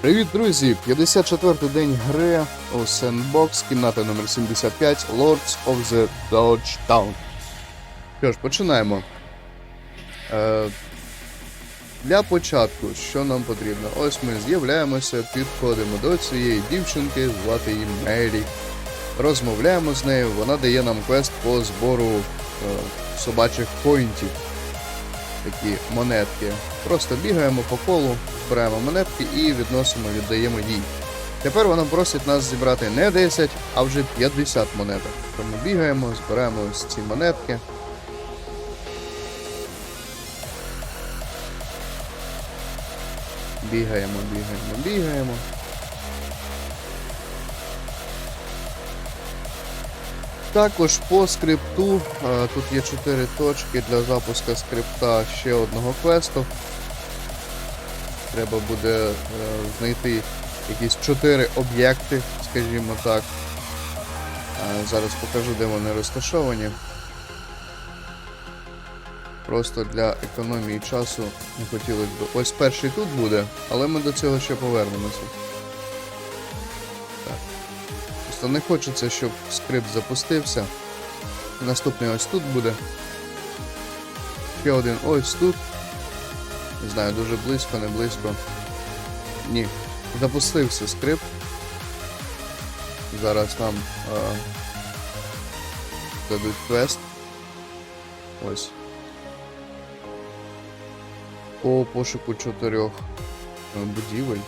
Привіт, друзі! 54-й день гри у Sandbox, кімната номер 75 Lords of the Dodge Town. Що ж, починаємо. Е, для початку, що нам потрібно? Ось ми з'являємося, підходимо до цієї дівчинки, звати її Мері. Розмовляємо з нею, вона дає нам квест по збору е, собачих поінтів. Такі монетки. Просто бігаємо по колу, збираємо монетки і відносимо, віддаємо їй. Тепер вона просить нас зібрати не 10, а вже 50 монеток. Тому бігаємо, збираємо ось ці монетки. Бігаємо, бігаємо, бігаємо. Також по скрипту, е, тут є 4 точки для запуску скрипта ще одного квесту. Треба буде е, знайти якісь 4 об'єкти, скажімо так. Е, Зараз покажу, де вони розташовані. Просто для економії часу не хотілося б. Ось перший тут буде, але ми до цього ще повернемося. Просто не хочеться, щоб скрипт запустився. Наступний ось тут буде. Ще один ось тут. Не знаю, дуже близько, не близько. Ні. Запустився скрипт. Зараз нам е, дадуть квест. Ось. По пошуку чотирьох е, будівель,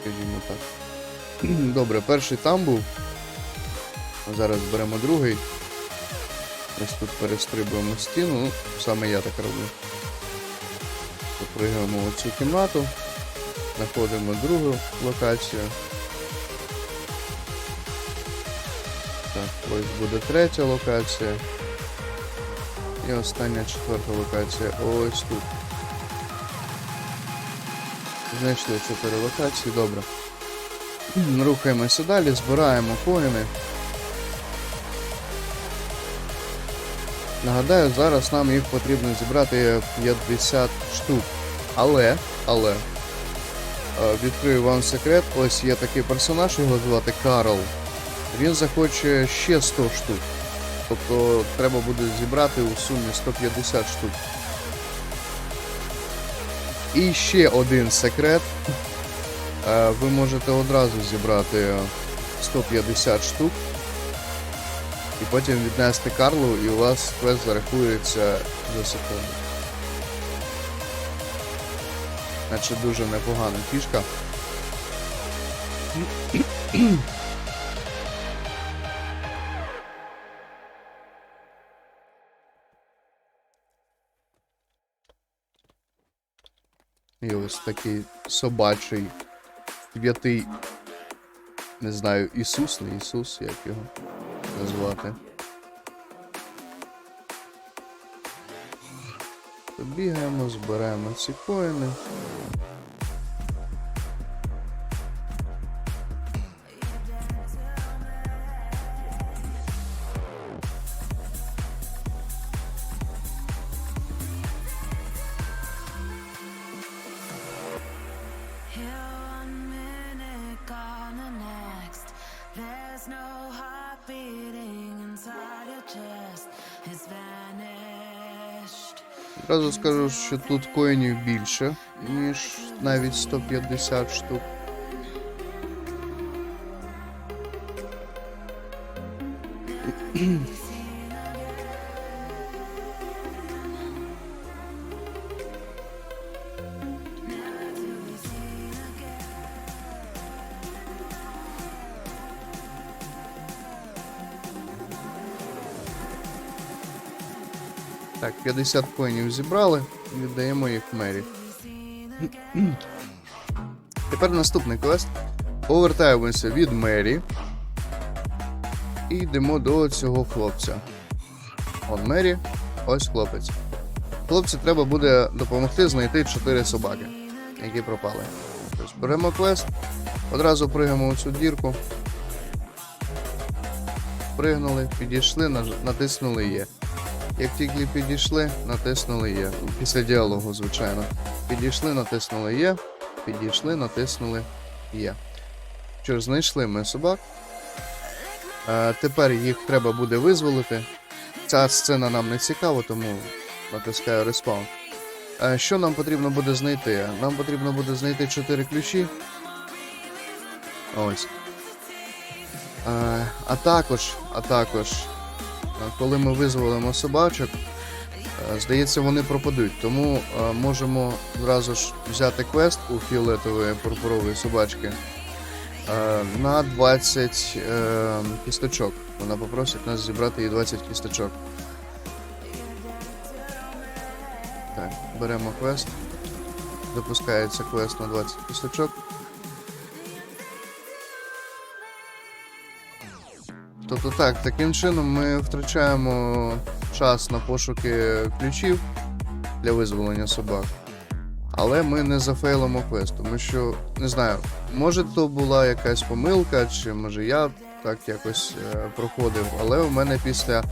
скажімо так. Добре, перший там був. Зараз беремо другий. Ось тут перестрибуємо стіну, ну, саме я так роблю. Попригаємо в цю кімнату, знаходимо другу локацію. Так, ось буде третя локація. І остання четверта локація. Ось тут. Знайшли чотири локації, добре. Рухаємося далі, збираємо коїни. Нагадаю, зараз нам їх потрібно зібрати 50 штук. Але, але, е, відкрию вам секрет, ось є такий персонаж, його звати Карл. Він захоче ще 100 штук. Тобто треба буде зібрати у сумі 150 штук. І ще один секрет. Е, Ви можете одразу зібрати 150 штук і потім віднести Карлу, і у вас квест зарахується за секунду. Значить дуже непогана фішка. І ось такий собачий святий, не знаю, Ісус, не Ісус, як його назвати. Бігаємо, збираємо ці коїни. Одразу скажу, що тут коїнів більше, ніж навіть 150 штук. Так, 50 коїнів зібрали, віддаємо їх мері. Тепер наступний квест. Повертаємося від мері. І йдемо до цього хлопця. Он мері, ось хлопець. Хлопцю треба буде допомогти знайти 4 собаки, які пропали. Тобто беремо квест, одразу пригаємо у цю дірку. Пригнули, підійшли, натиснули Є. Як тільки підійшли, натиснули Є. Після діалогу, звичайно. Підійшли, натиснули Є. Підійшли, натиснули Є. Що ж, знайшли ми собак. Е, тепер їх треба буде визволити. Ця сцена нам не цікава, тому натискаю респаун. Е, що нам потрібно буде знайти? Нам потрібно буде знайти 4 ключі. Ось. Е, а також, а також, коли ми визволимо собачок, е, здається, вони пропадуть. Тому е, можемо зразу ж взяти квест у фіолетової пурпурової собачки е, на 20 е, кісточок. Вона попросить нас зібрати їй 20 кісточок. Так, беремо квест. Запускається квест на 20 кісточок. Тобто так, таким чином ми втрачаємо час на пошуки ключів для визволення собак. Але ми не зафейлимо квест, тому що, не знаю, може то була якась помилка, чи може я так якось е, проходив, але у мене після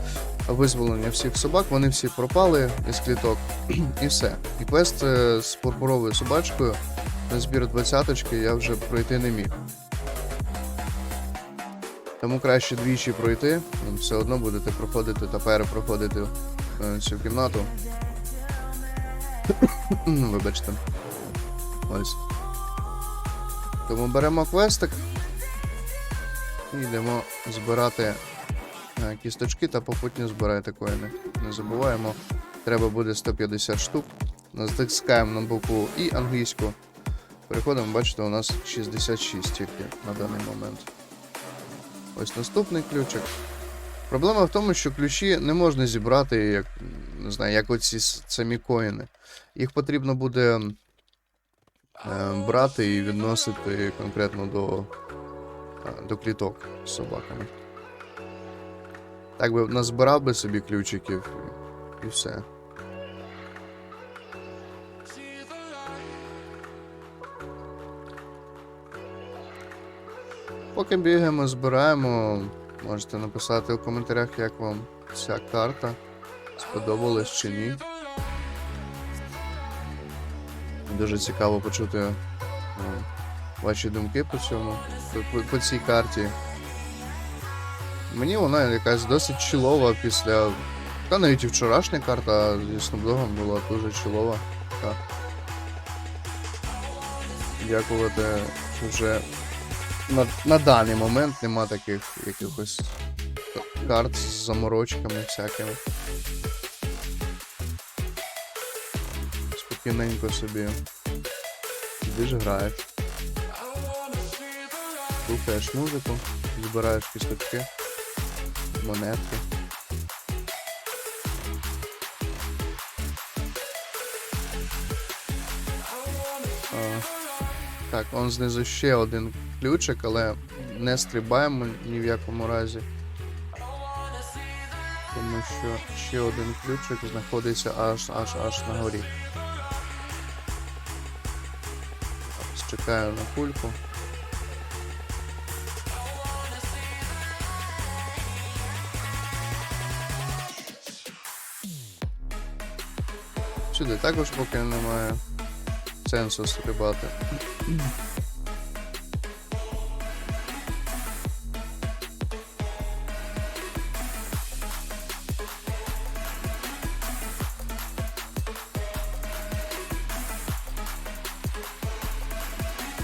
визволення всіх собак вони всі пропали із кліток і все. І квест е, з пурпуровою собачкою на збір двадцяточки я вже пройти не міг. Тому краще двічі пройти, все одно будете проходити та перепроходити е, цю кімнату. Вибачте. Ось. Тому беремо квестик і йдемо збирати е, кісточки та попутно збирайте коїни. Не забуваємо, треба буде 150 штук. Натискаємо на букву І англійську. Переходимо, бачите, у нас 66 тільки на даний момент. Ось наступний ключик. Проблема в тому, що ключі не можна зібрати, як, не знаю, як оці самі коїни. Їх потрібно буде е, брати і відносити конкретно до, е, до кліток з собаками. Так би назбирав би собі ключиків і, і все. Поки бігаємо, збираємо, можете написати у коментарях, як вам ця карта. Сподобалась чи ні. Дуже цікаво почути е, ваші думки по цьому, по, по, цій карті. Мені вона якась досить чилова після. Та навіть і вчорашня карта зі Снупдогом була дуже чилова. Дякувати, вже на, на даний момент нема таких якихось карт з заморочками всякими. Спокійненько собі. Сидиш, граєш. Слухаєш музику, збираєш кісточки, монетки. Так, он знизу ще один ключик, але не стрибаємо ні в якому разі. Тому що ще один ключик знаходиться аж аж аж на горі. Чекаю на кульку. Сюди також поки немає сенсу стрибати.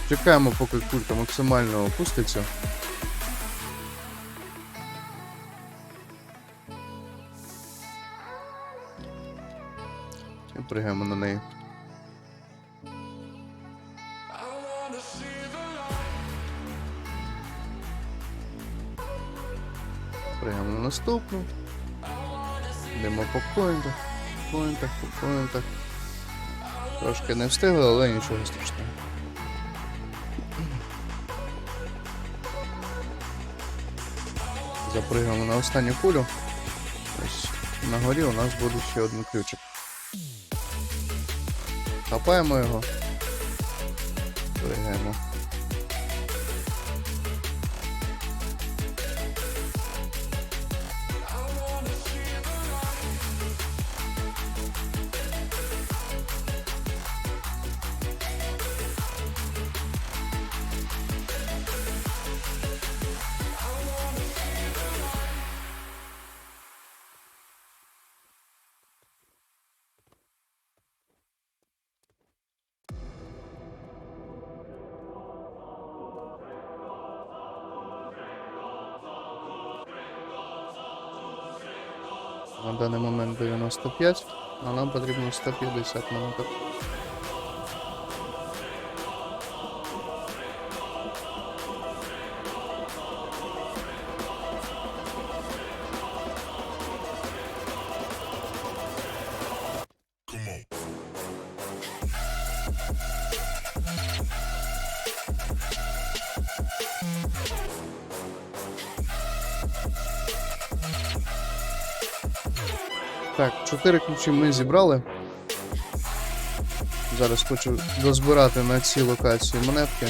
Чекаємо, поки кулька максимально опуститься. І пригаємо на неї. Наступну. Йдемо по поінтах, по поінтах, по поінтах. Трошки не встигли, але нічого страшного. Запригаємо на останню кулю. Ось на горі у нас буде ще один ключик. Хапаємо його. Пригаємо. На даний момент 95, а нам потрібно 150 монеток. Так, чотири ключі ми зібрали. Зараз хочу дозбирати на цій локації монетки.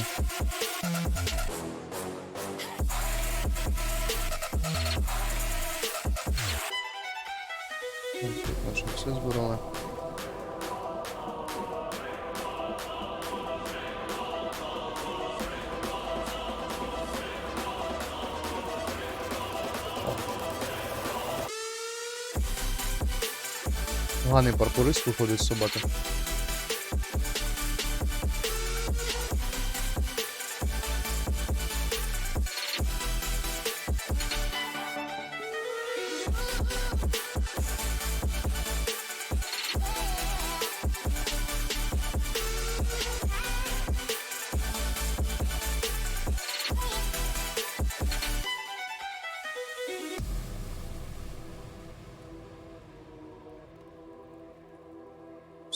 Так, все збирали. Поганий паркурист виходить з собаки.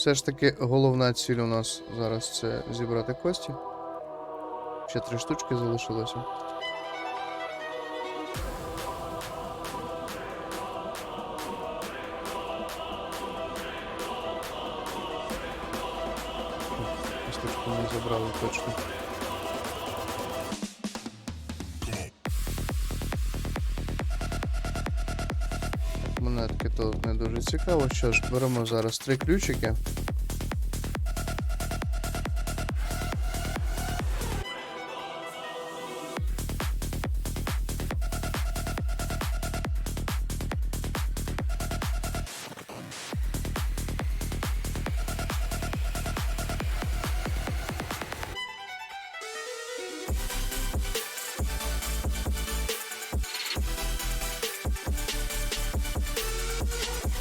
Все ж таки головна ціль у нас зараз це зібрати кості. Ще три штучки залишилося. Косточку ми забрали точно. Монетки то не дуже цікаво. Що ж, беремо зараз три ключики.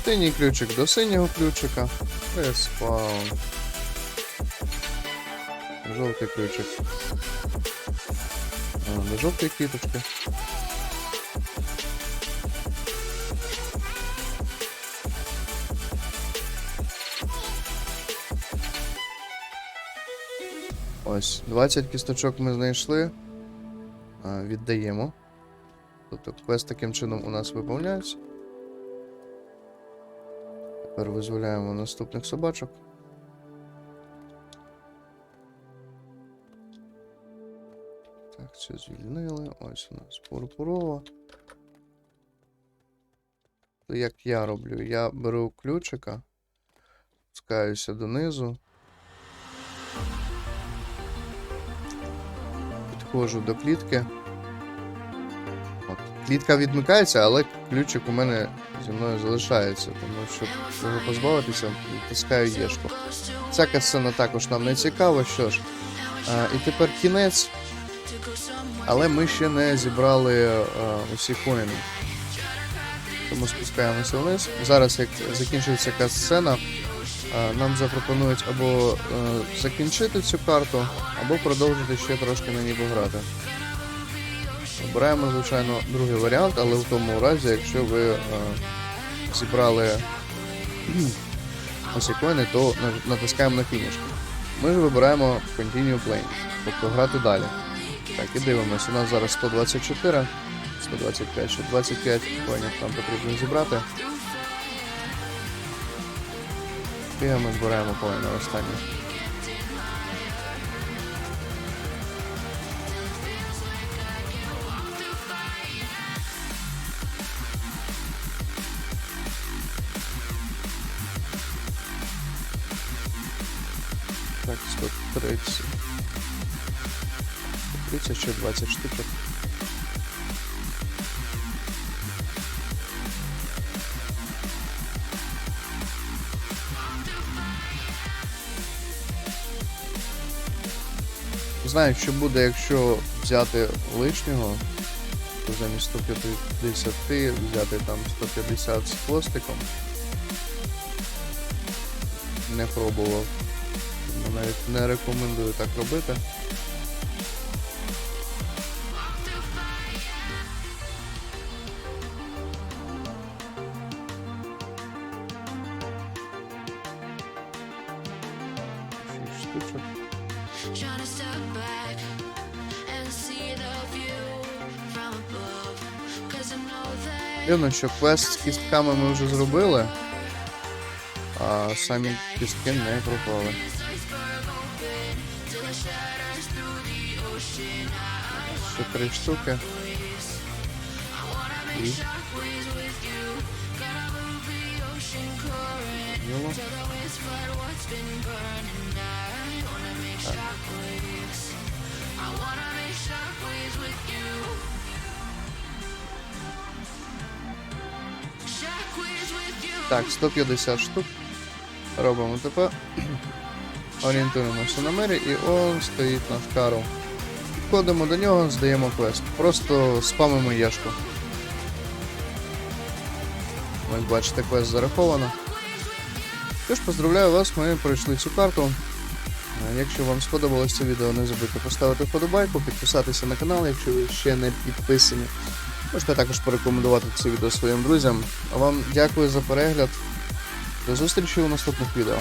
Синій ключик до синього ключика. Респаун. Жовтий ключик. А, до жовтої квіточки. Ось, 20 кісточок ми знайшли. Віддаємо. Тобто квест таким чином у нас виповняється. Тепер визволяємо наступних собачок. Так, це звільнили. Ось у нас пурпурова. То як я роблю? Я беру ключика, спускаюся донизу. Підходжу до клітки. От, клітка відмикається, але ключик у мене зі мною залишається, тому щоб його позбавитися, відтискаю єшку. Ця касцена також нам не цікава, що ж. А, і тепер кінець. Але ми ще не зібрали а, усі коїни. Тому спускаємося вниз. Зараз, як закінчиться касцена, а, нам запропонують або е, закінчити цю карту, або продовжити ще трошки на ній пограти. Обираємо, звичайно, другий варіант, але в тому разі, якщо ви е, зібрали ось коїни, то натискаємо на фініш. Ми ж вибираємо Continue Playing, тобто грати далі. Так, і дивимося. У нас зараз 124, 125, ще 25 коїнів нам потрібно зібрати. Ми збираємо коїни останні. Так, 130. 130 ще 20 штук. Знаю, що буде, якщо взяти лишнього. Тобто замість 150 взяти там 150 з хвостиком. Не пробував. Навіть не рекомендую так робити. Дивно, що квест з кістками ми вже зробили, а самі кістки не пропали. Ще три штуки. І... Йоло. Так, 150 штук. Робимо ТП. Орієнтуємося на мері і он стоїть наш Карл. Підходимо до нього, здаємо квест. Просто спамимо яшку. Ось бачите, квест зараховано. Тож поздравляю вас, ми пройшли цю карту. Е, Якщо вам сподобалось це відео, не забудьте поставити вподобайку, підписатися на канал, якщо ви ще не підписані. Можете також порекомендувати це відео своїм друзям. А вам дякую за перегляд. До зустрічі у наступних відео.